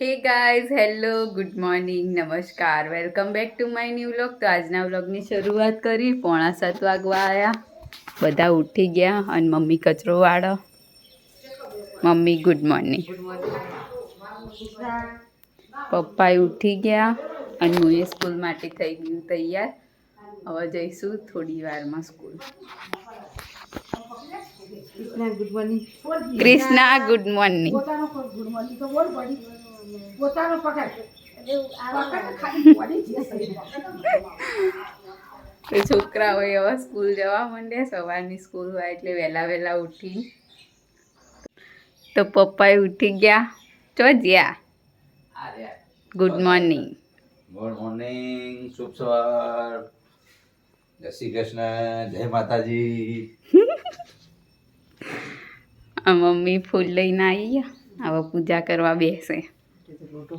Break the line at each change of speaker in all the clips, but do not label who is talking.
Hey guys hello good morning નમસ્કાર welcome back to my new vlog તો આજના વ્લોગની શરૂઆત કરી. પોણા સાત વાગવા આવ્યા બધા ઉઠી ગયા અને મમ્મી કચરો વાળો. મમ્મી ગુડ મોર્નિંગ પપ્પાએ ઉઠી ગયા અને હું એ સ્કૂલ માટે થઈ ગયું તૈયાર. હવે જઈશું થોડી વારમાં school
good morning
Krishna good morning
પોતાનો પડી
છોકરાઓ હવે સ્કૂલ જવા માંડ્યા સવારની સ્કૂલ હોય એટલે વહેલા વહેલા ઉઠી. તો પપ્પાએ ઉઠી ગયા. ચો જ્યા? ગુડ મોર્નિંગ
ગુડ મોર્નિંગ શુભ સવાર. જય શ્રી કૃષ્ણ જય માતાજી.
આ મમ્મી ફૂલ લઈને આવી ગયા. હવે પૂજા કરવા બેસે.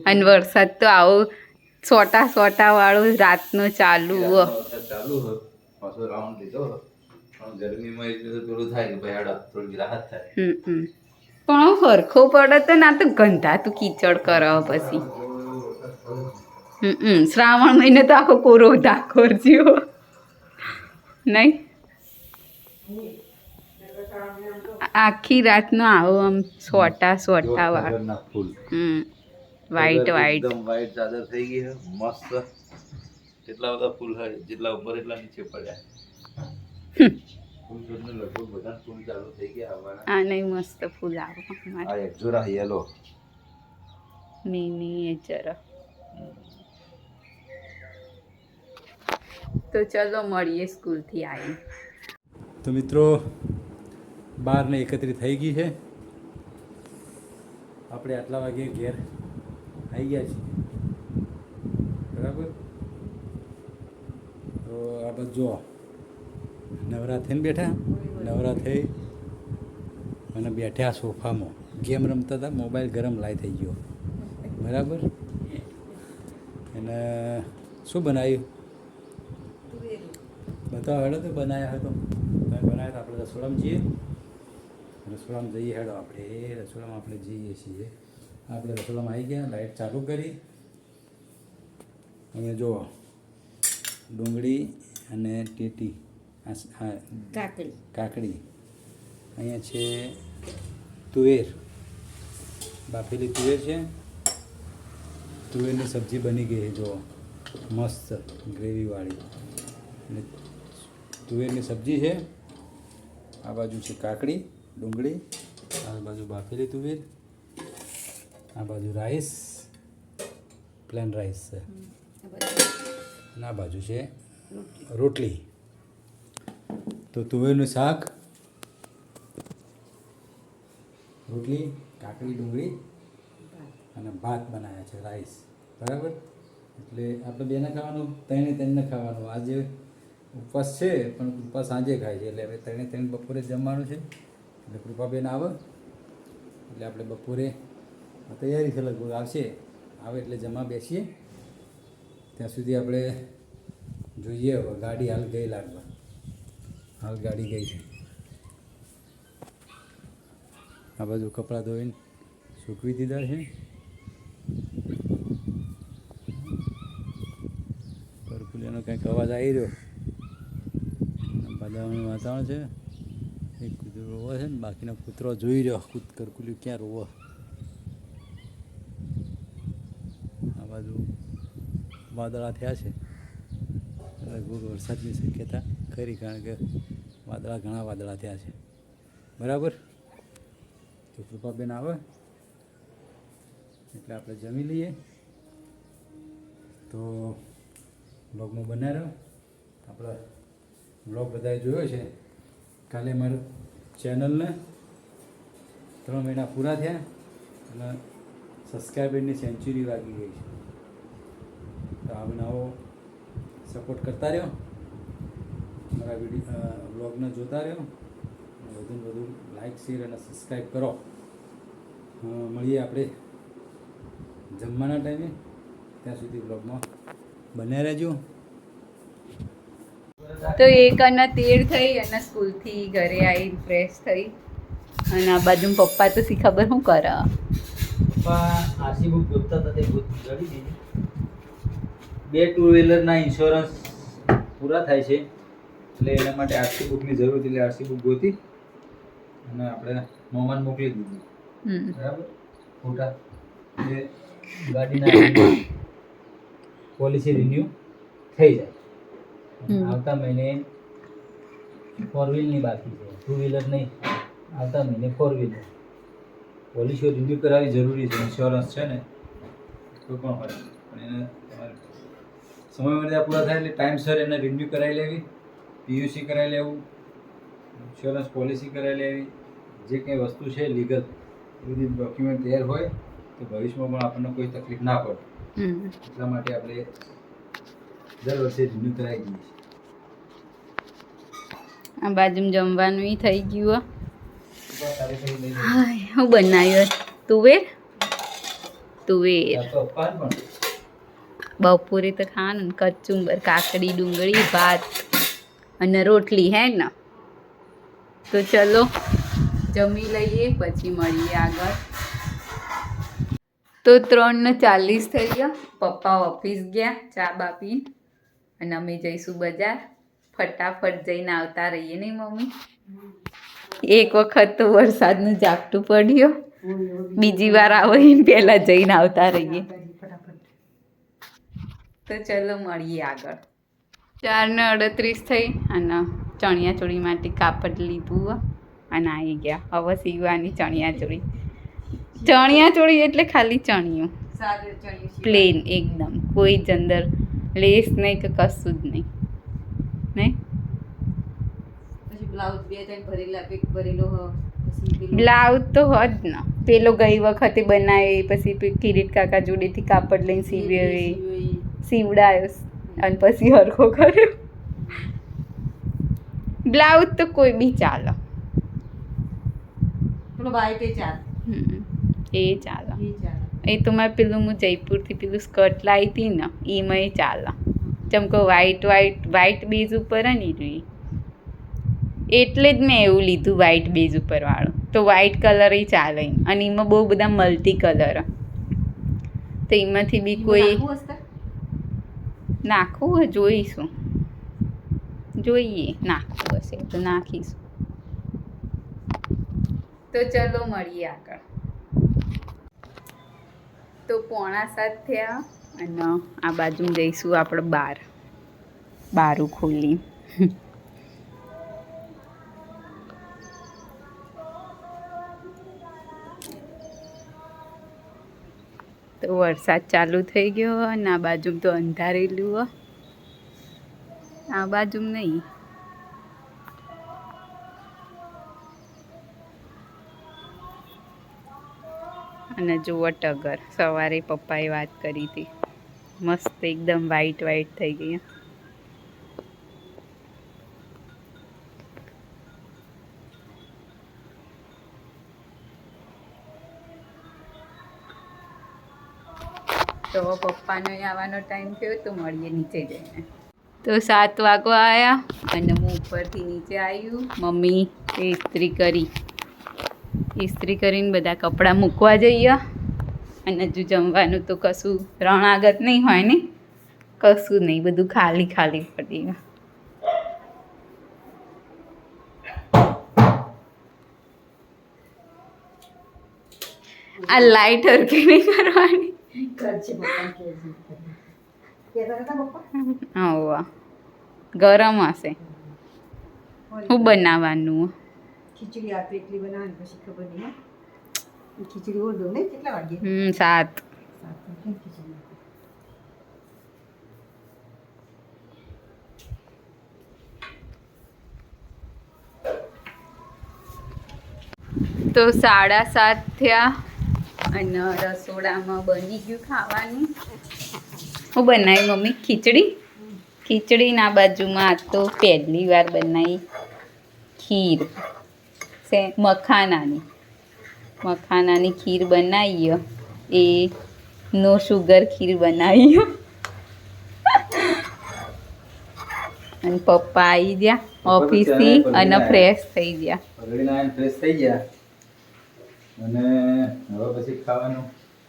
અને વરસાદ તો આવો સોટા સોટા વાળો રાતનો ચાલુ
ચાલુ પાછો રાઉન્ડ લીધો ગરમીમાં એટલે પેલું થાય કે ભાઈ હાડા થોડી રાહત થાય.
હમ હમ. પણ હરખો પડે તો ના તો ગંધાતું કીચડ કરો પછી. હમ હમ. શ્રાવણ મહિને તો આખો કોરો ધાકોર જેવો. નહીં? આખી રાતનો આવો આમ સોટા સોટા વાળો. હમ. વ્હાઈટ વ્હાઈટ
એકદમ વ્હાઈટ ચાદર થઈ ગઈ છે. મસ્ત. કેટલા બધા ફૂલ હોય જેટલા ઉપર એટલા નીચે પડ્યા. ફૂલ છોડને લગભગ બધા ફૂલ ચાલુ થઈ ગયા આવવાના.
આ નહીં મસ્ત ફૂલ આવો
આ એક જોરા યલો
મિનિએચર તો ચલો મળીએ સ્કૂલથી આવી
તો મિત્રો બારને એકત્રિત થઈ ગઈ છે. આપણે આટલા વાગે ઘેર આવી ગયા છીએ બરાબર? તો આ બધું જો નવરા થઈને બેઠા. નવરા થઈ અને બેઠ્યા સોફામાં. ગેમ રમતા હતા, મોબાઈલ ગરમ લાઈ થઈ ગયો. બરાબર? અને શું બનાવ્યું? બતાવો, હેડો તો બનાવ્યા હતો. તમે બનાવ્યા તો આપણે રસોડામાં જઈએ. રસોડામાં જઈએ, હેડો. આપણે એ રસોડામાં આપણે જઈએ છીએ. આપણે રસોડામાં આવી ગયા લાઇટ ચાલુ કરી. અહીંયા જો ડુંગળી અને ટેટી આ
કાકડી.
કાકડી. અહીંયા છે તુવેર બાફેલી તુવેર છે. તુવેરની સબ્જી બની ગઈ છે જો મસ્ત ગ્રેવીવાળી. અને તુવેરની સબ્જી છે. આ બાજુ છે કાકડી ડુંગળી. આ બાજુ બાફેલી તુવેર. આ બાજુ રાઈસ પ્લેન રાઈસ છે. અને આ બાજુ છે રોટલી. તો તુવેરનું શાક રોટલી કાકડી ડુંગળી અને ભાત બનાવ્યા છે રાઈસ બરાબર? એટલે આપણે બેને ખાવાનું ત્રણે ત્રણને ખાવાનું. આજે ઉપવાસ છે પણ ઉપવાસ સાંજે ખાય છે. એટલે હવે ત્રણે ત્રણ બપોરે જમવાનું છે. એટલે કૃપાબેન આવે. એટલે આપણે બપોરે તૈયારી છે લગભગ આવશે. આવે એટલે જમા બેસીએ. ત્યાં સુધી આપણે જોઈએ હવે ગાડી હાલ ગઈ લાગવા. હાલ ગાડી ગઈ છે. આ બાજુ કપડાં ધોઈને સૂકવી દીધા છે. પરકુલિયાનો કંઈક અવાજ આવી રહ્યો. બધાનું વાતાવરણ છે. એક કૂતરો રોવો છે ને, બાકીનો કૂતરો જોઈ રહ્યો, કૂત કરકુલ્યું ક્યાં રોવો આ બાજુ વાદળા થયા છે. લગભગ વરસાદની શક્યતા ખરી કારણ કે વાદળા ઘણા વાદળા થયા છે. બરાબર? તો કૃપાબેન આવે. એટલે આપણે જમી લઈએ. તો બ્લોગમાં બનાવી રહ્યો આપણે બ્લોગ બધાએ જોયો છે. કાલે મારું ચેનલને ત્રણ મહિના પૂરા થયા. અને સબસ્ક્રાઈબરની સેન્ચુરી વાગી ગઈ છે. નવો સપોર્ટ કરતા રહ્યો. મારા વીડિયો બ્લોગને જોતા રહ્યો. વધુ ને વધુ લાઈક શેર અને સબસ્ક્રાઈબ કરો. મળીએ આપણે જમવાના ટાઈમે. ત્યાં સુધી બ્લોગમાં બન્યા રહેજો.
તો એક અને તેર થઈ અને સ્કૂલથી ઘરે આવી ફ્રેશ થઈ. અને આ બાજુ પપ્પા તો શી ખબર શું કરે?
પપ્પા આશી બુક ગોતતા હતા તે ગોત ગળી દીધી બે ટુ વ્હીલરના ઇન્સ્યોરન્સ પૂરા થાય છે. એટલે એના માટે આરસી બુકની જરૂર હતી એટલે આરસી બુક ગોતી અને આપણે મોમાન મોકલી દીધી. બરાબર? ફોટા એ ગાડીના પોલિસી રિન્યુ થઈ જાય. આવતા મહિને ફોર વ્હીલની બાકી છે. ટુ વ્હીલર નહીં આવતા મહિને ફોર વ્હીલર પોલિસીઓ રિન્યુ કરાવવી જરૂરી છે ઇન્સ્યોરન્સ છે ને કોઈ પણ હોય. પણ એને તમારે સમય મર્યાદા પૂરા થાય એટલે ટાઈમસર એને રિન્યુ કરાવી લેવી પીયુસી કરાવી લેવું ઇન્સ્યોરન્સ પોલિસી કરાવી લેવી જે કંઈ વસ્તુ છે લીગલ એ બધી ડોક્યુમેન્ટ તૈયાર હોય તો ભવિષ્યમાં પણ આપણને કોઈ તકલીફ ના પડે. એટલા માટે આપણે દર વર્ષે રિન્યુ કરાવી દઈએ છીએ.
આ બાજુ જમવાનું એ થઈ ગયું હું. બનાવ્યું તુવેર? તુવેર
જઈએ તો અપવાન પણ
બપોરે તો ખાવાનું કચુંબર, કાકડી, ડુંગળી, ભાત અને રોટલી, હે ને? તો ચલો, જમી લઈએ, પછી મળીએ આગળ. તો ત્રણ ને ચાલીસ થઈ ગયા. પપ્પા ઓફિસ ગયા, ચા બા પીને અને અમે જઈશું બજાર. ફટાફટ જઈને આવતા રહીએ નહીં મમ્મી? એક વખત તો વરસાદનું ઝાપટું પડ્યો. બીજી વાર આવીને પહેલાં જઈને આવતા રહીએ. તો ચલો મળીએ આગળ. ચાર ને અડત્રીસ થઈ અને ચણિયા ચોળી માટે કાપડ લીધું અને આવી ગયા. હવે સીવવાની ચણિયા ચોળી. ચણિયા ચોળી એટલે ખાલી ચણિયું. પ્લેન એકદમ. કોઈ જ અંદર લેસ નહીં કે કશું જ નહીં. નહીં? બ્લાઉઝ તો હોત ને. પેલો ગઈ વખતે બનાવે પછી કિરીટ કાકા જોડેથી કાપડ લઈને સીવ્યો એ. સીવડાયો અને પછી હરખો કર્યો. બ્લાઉઝ તો કોઈ બી ચાલે. એ ચાલે. એ તો મેં પેલું હું જયપુરથી પેલું સ્કર્ટ લાવી હતી ને એમાં ચાલે. ચમકો વ્હાઈટ વ્હાઈટ વ્હાઈટ બેઝ ઉપર હે ને જોઈ એટલે જ મેં એવું લીધું વ્હાઈટ બેઝ ઉપર વાળું તો વ્હાઈટ કલર એ ચાલે અને એમાં બહુ બધા મલ્ટી કલર તો એમાંથી બી કોઈ નાખવું જોઈશું. જોઈએ નાખવું હશે તો નાખીશું. તો ચલો મળીએ આગળ. તો પોણા સાત થયા અને આ બાજુ જઈશું આપણે બાર. બારું ખોલી. તો વરસાદ ચાલુ થઈ ગયો અને આ બાજુ તો અંધારેલું આ બાજુ નહીં. અને જુઓ ટગર, સવારે પપ્પાએ વાત કરી હતી. મસ્ત એકદમ વાઈટ વાઈટ થઈ ગઈ તો પપ્પાનો આવવાનો ટાઈમ થયો તો મળીએ નીચે જઈને. તો સાત વાગવા આવ્યા અને હું ઉપરથી નીચે આવ્યું મમ્મી એ ઇસ્ત્રી કરી. ઇસ્ત્રી કરીને બધા કપડાં મૂકવા જઈએ. અને હજુ જમવાનું તો કશું રણાગત નહીં હોય ને? કશું નહીં, બધું ખાલી ખાલી પડી ગયું. આ લાઈટ હરકી નહીં કરવાની? હા ગરમ હશે. હું બનાવવાનું?
ખીચડી આપે એટલી બનાવવાની પછી ખબર નહીં ખીચડી ઓળો ને કેટલા વાગે?
હમ સાત. તો સાડા સાત થયા. અને રસોડામાં બની ગયું ખાવાનું. હું બનાવી મમ્મી? ખીચડી? ખીચડીના બાજુમાં આજ તો પહેલી વાર બનાવી ખીર. સે મખાનાની. મખાનાની ખીર બનાવી એ નો શુગર ખીર બનાવી અને પપ્પા આવી ગયા ઓફિસથી અને ફ્રેશ થઈ ગયા.
ફ્રેશ થઈ ગયા? અને હવે પછી ખાવાનું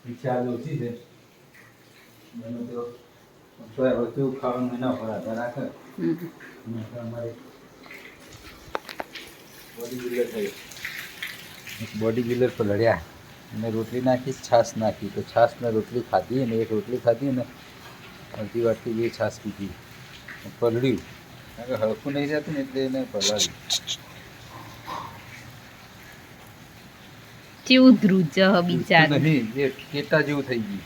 ઈચ્છા ઓછી છે. બને તો તો ખાવાનું એના પર આધાર રાખે. અમારે બોડી બિલ્ડર થઈ.
બોડી બિલ્ડર પર લડ્યા. અને રોટલી નાખી છાશ નાખી. તો છાશ ને રોટલી ખાધી અને એક રોટલી ખાધી અને અડધી વાટકી બે છાશ પીધી. પલળ્યું કારણ કે હળકું નહીં જતું ને એટલે એને પલાળ્યું
કેવું ધ્રુજ બિચારું
નહીં એ કેટા જેવું થઈ ગયું.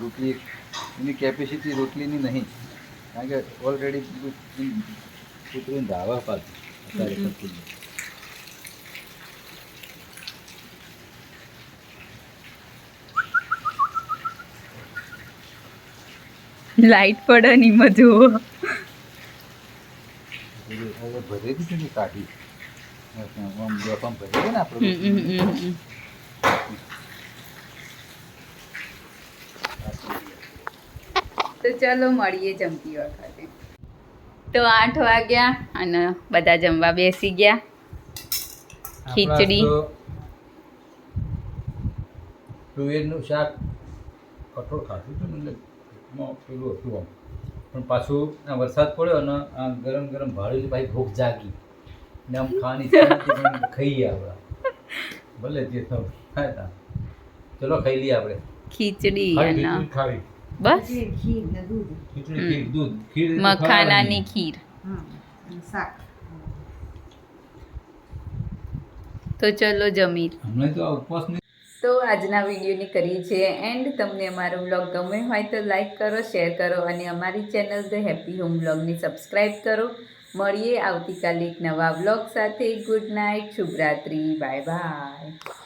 રોટલી એની કેપેસિટી રોટલીની નહીં. કારણ કે ઓલરેડી કૂતરીને ધાવા અત્યારે
હમ. લાઈટ પડે ની
મજો ભરે કાઢી?
તો ચલો મળીએ જમતી વખતે. તો આઠ વાગ્યા અને બધા જમવા બેસી ગયા. ખીચડી.
તુવેરનું શાક કઠોળ ખાધું હતું એટલે પેટમાં પેલું હતું આમ. પણ પાછું આ વરસાદ પડ્યો ને આ ગરમ ગરમ ભાડેલી ભાઈ ભૂખ જાગી. ને આમ ખાવાની ખાઈએ આપણે. ભલે જે થાય ચલો ખાઈ લઈએ આપણે.
ખીચડી
ખાવી
બસ?
ખીર દૂધ.
ખીર તો
મખાનાની. ખીર.
શાક.
તો ચલો જમી તો આજના વિડીયોની કરીએ છીએ એન્ડ. તમને અમારો બ્લોગ ગમે હોય તો લાઈક કરો શેર કરો અને અમારી ચેનલ ધ હેપી હોમ બ્લોગને સબસ્ક્રાઈબ કરો. મળીએ આવતીકાલે એક નવા બ્લોગ સાથે. ગુડ નાઇટ શુભરાત્રી બાય બાય